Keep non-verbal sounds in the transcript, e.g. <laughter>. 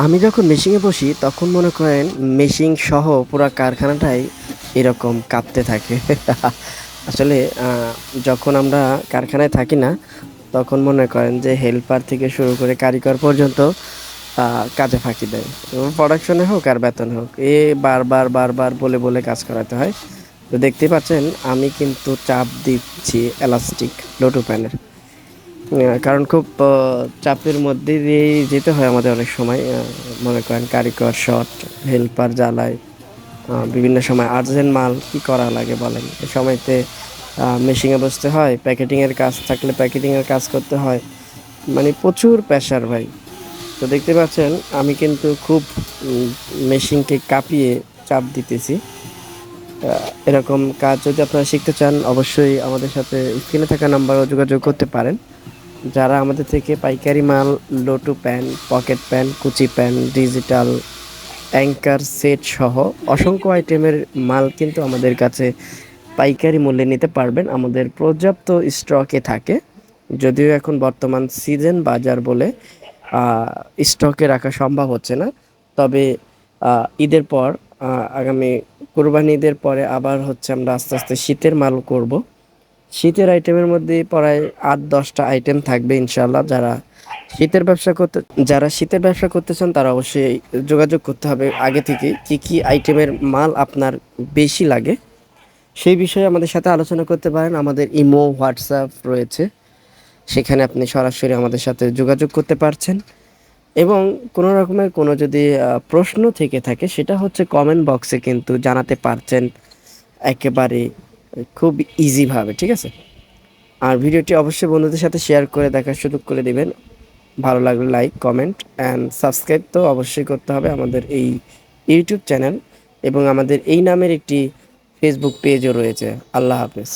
আমি যখন মেশিনে বসি, তখন মনে করেন মেশিন সহ পুরো কারখানাটাই এরকম কাঁপতে থাকে। <laughs> আসলে যখন আমরা কারখানায় থাকি না, তখন মনে করেন যে হেল্পার থেকে শুরু করে কারিগর পর্যন্ত কাজে ফাঁকি দেয়। প্রোডাকশনে হোক আর বেতন হোক, এ বারবার বারবার বলে বলে কাজ করাতে হয়। তো দেখতে পাচ্ছেন, আমি কিন্তু চাপ দিচ্ছি এলাস্টিক লোটো প্যানের কারণ খুব চাপের মধ্যে দিয়েই যেতে হয় আমাদের অনেক সময়। মনে করেন কারিগর শট হেল্পার জ্বালায় বিভিন্ন সময় আর্জেন্ট মাল কি করা লাগে বলেন? এ সময়তে মেশিনে বসতে হয় প্যাকেটিংয়ের কাজ থাকলে প্যাকেটিংয়ের কাজ করতে হয়। মানে প্রচুর প্রেশার ভাই। তো দেখতে পাচ্ছেন, আমি কিন্তু খুব মেশিনকে কাঁপিয়ে চাপ দিতেছি। এরকম কাজ যদি আপনারা শিখতে চান, অবশ্যই আমাদের সাথে স্ক্রিনে থাকা নাম্বারও যোগাযোগ করতে পারেন। যারা আমাদের থেকে পাইকারি মাল লোটু প্যান পকেট প্যান কুচি প্যান ডিজিটাল অ্যাঙ্কার সেট সহ অসংখ্য আইটেমের মাল কিন্তু আমাদের কাছে পাইকারি মূল্যে নিতে পারবেন। আমাদের পর্যাপ্ত স্টকে থাকে। যদিও এখন বর্তমান সিজন বাজার বলে স্টকে রাখা সম্ভব হচ্ছে না। তবে ঈদের পর আগামী কোরবানি ঈদের পরে আবার হচ্ছে আমরা আস্তে আস্তে শীতের মাল করব। শীতের আইটেমের মধ্যে প্রায় আট, দশটা আইটেম থাকবে ইনশাল্লাহ যারা শীতের ব্যবসা করতে, যারা শীতের ব্যবসা করতে চান, তারা অবশ্যই যোগাযোগ করতে হবে আগে থেকে কি কি আইটেমের মাল আপনার বেশি লাগে। সেই বিষয়ে আমাদের সাথে আলোচনা করতে পারেন। আমাদের ইমো, হোয়াটসঅ্যাপ রয়েছে। সেখানে আপনি সরাসরি আমাদের সাথে যোগাযোগ করতে পারছেন। এবং কোনো রকমের কোনো যদি প্রশ্ন থেকে থাকে, সেটা হচ্ছে কমেন্ট বক্সে কিন্তু জানাতে পারছেন। একেবারে খুব ইজিভাবে ঠিক আছে? আর ভিডিওটি অবশ্যই বন্ধুদের সাথে শেয়ার করে দেখার সুযোগ করে দেবেন। ভালো লাগলে লাইক কমেন্ট অ্যান্ড সাবস্ক্রাইব তো অবশ্যই করতে হবে আমাদের এই ইউটিউব চ্যানেল এবং আমাদের এই নামের একটি ফেসবুক পেজও রয়েছে। আল্লাহ হাফেজ।